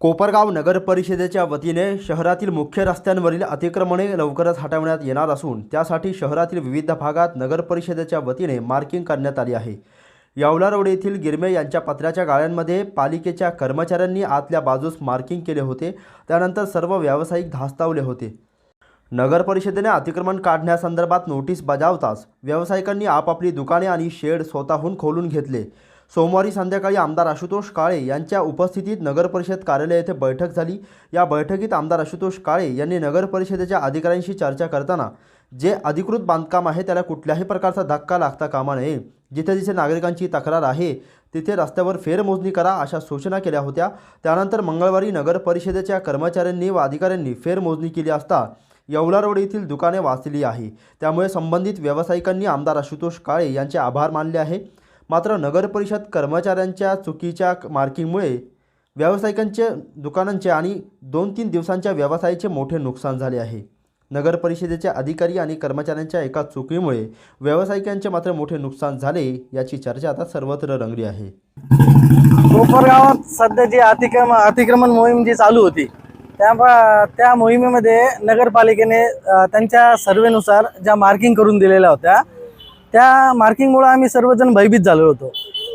कोपरगाव नगर परिषदेच्या वतीने शहरातील मुख्य रस्त्यांवरील अतिक्रमणे लवकरच हटवण्यात येणार असून त्यासाठी शहरातील विविध भागात नगर परिषदेच्या वतीने मार्किंग करण्यात आली आहे. यावला रोड येथील गिरमे यांच्या पत्र्याच्या गाळ्यांमध्ये पालिकेच्या कर्मचाऱ्यांनी आतल्या बाजूस मार्किंग केले होते त्यानंतर सर्व व्यावसायिक धास्तावले होते. नगर परिषदेने अतिक्रमण काढण्यासंदर्भात नोटीस बजावताच व्यावसायिकांनी आपापली दुकाने आणि शेड स्वतःहून खोलून घेतले. सोमवारी संध्याकाळी आमदार आशुतोष काळे यांच्या उपस्थितीत नगरपरिषद कार्यालय येथे बैठक झाली. या बैठकीत आमदार आशुतोष काळे यांनी नगरपरिषदेच्या अधिकाऱ्यांशी चर्चा करताना जे अधिकृत बांधकाम आहे त्याला कुठल्याही प्रकारचा धक्का लागता कामा नये. जिथे जिथे नागरिकांची तक्रार आहे तिथे रस्त्यावर फेरमोजणी करा अशा सूचना केल्या होत्या. त्यानंतर मंगळवारी नगर परिषदेच्या कर्मचाऱ्यांनी व अधिकाऱ्यांनी फेरमोजणी केली असता येवला रोड येथील दुकाने वाचली आहे. त्यामुळे संबंधित व्यावसायिकांनी आमदार आशुतोष काळे यांचे आभार मानले आहे. मात्र नगरपरिषद कर्मचाऱ्यांच्या चुकीच्या मार्किंगमुळे व्यावसायिकांचे दुकानांचे आणि दोन तीन दिवसांच्या व्यवसायाचे मोठे नुकसान झाले आहे. नगर परिषदेचे अधिकारी आणि कर्मचाऱ्यांच्या एका चुकीमुळे व्यावसायिकांचे मात्र मोठे नुकसान झाले याची चर्चा आता सर्वत्र रंगली आहे. कोपरगावात सध्या जी अतिक्रम अतिक्रमण मोहीम जी चालू होती त्या त्या मोहिमेमध्ये नगरपालिकेने त्यांच्या सर्वेनुसार ज्या मार्किंग करून दिलेल्या होत्या त्या मार्किंगमुळे आम्ही सर्वजण भयभीत झालो होतो.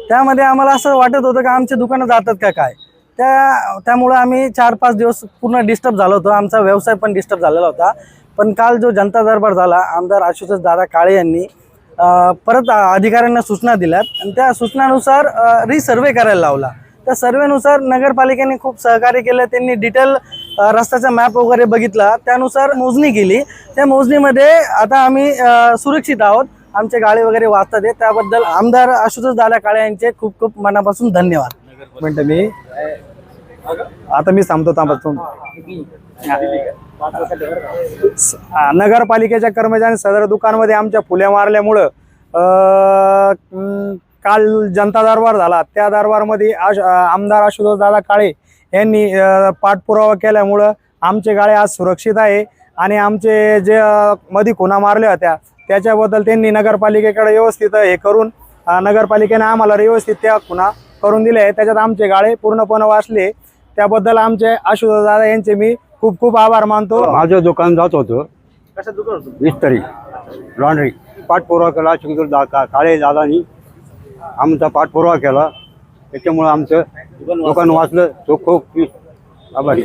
त्यामध्ये आम्हाला असं वाटत होतं का आमचे दुकानं जातात का काय? त्या त्यामुळं आम्ही चार पाच दिवस पूर्ण डिस्टर्ब झालो होतो. आमचा व्यवसाय पण डिस्टर्ब झालेला होता. पण काल जो जनता दरबार झाला आमदार आशुतोष दादा काळे यांनी परत अधिकाऱ्यांना सूचना दिल्यात. आणि त्या सूचनानुसार रिसर्वे करायला लावला. त्या सर्वेनुसार नगरपालिकेने खूप सहकार्य केलं. त्यांनी डिटेल रस्त्याचा मॅप वगैरे बघितला. त्यानुसार मोजणी केली. त्या मोजणीमध्ये आता आम्ही सुरक्षित आहोत. आमचे गाळे वगैरे वाचतात त्याबद्दल आमदार आशुतोष दादा काळे यांचे खूप खूप मनापासून धन्यवाद. म्हणतो मी आता मी सांगतो थांबतो नगरपालिकेच्या कर्मचारी सदर दुकानमध्ये आमच्या फुल्या मारल्यामुळं काल जनता दरबार झाला. त्या दरबारमध्ये आश आमदार आशुतोष दादा काळे यांनी पाठपुरावा केल्यामुळं आमचे गाळे आज सुरक्षित आहे. आणि आमचे जे अं, मध्ये खुणा मारल्या होत्या त्याच्याबद्दल त्यांनी नगरपालिकेकडे व्यवस्थित हे करून नगरपालिकेने आम्हाला व्यवस्थित त्या खुणा करून दिले आहे त्याच्यात आमचे गाळे पूर्णपणे वाचले त्याबद्दल आमचे आशुतोष दादा यांचे मी खूप खूप आभार मानतो. माझं दुकान जात होतं. इस्त्री लॉन्ड्री. पाठपुरावा केला शिंगूर दा का काळे दादानी आमचा पाठपुरावा केला. त्याच्यामुळं आमचं दुकान वाचलं. तो खूप आभारी.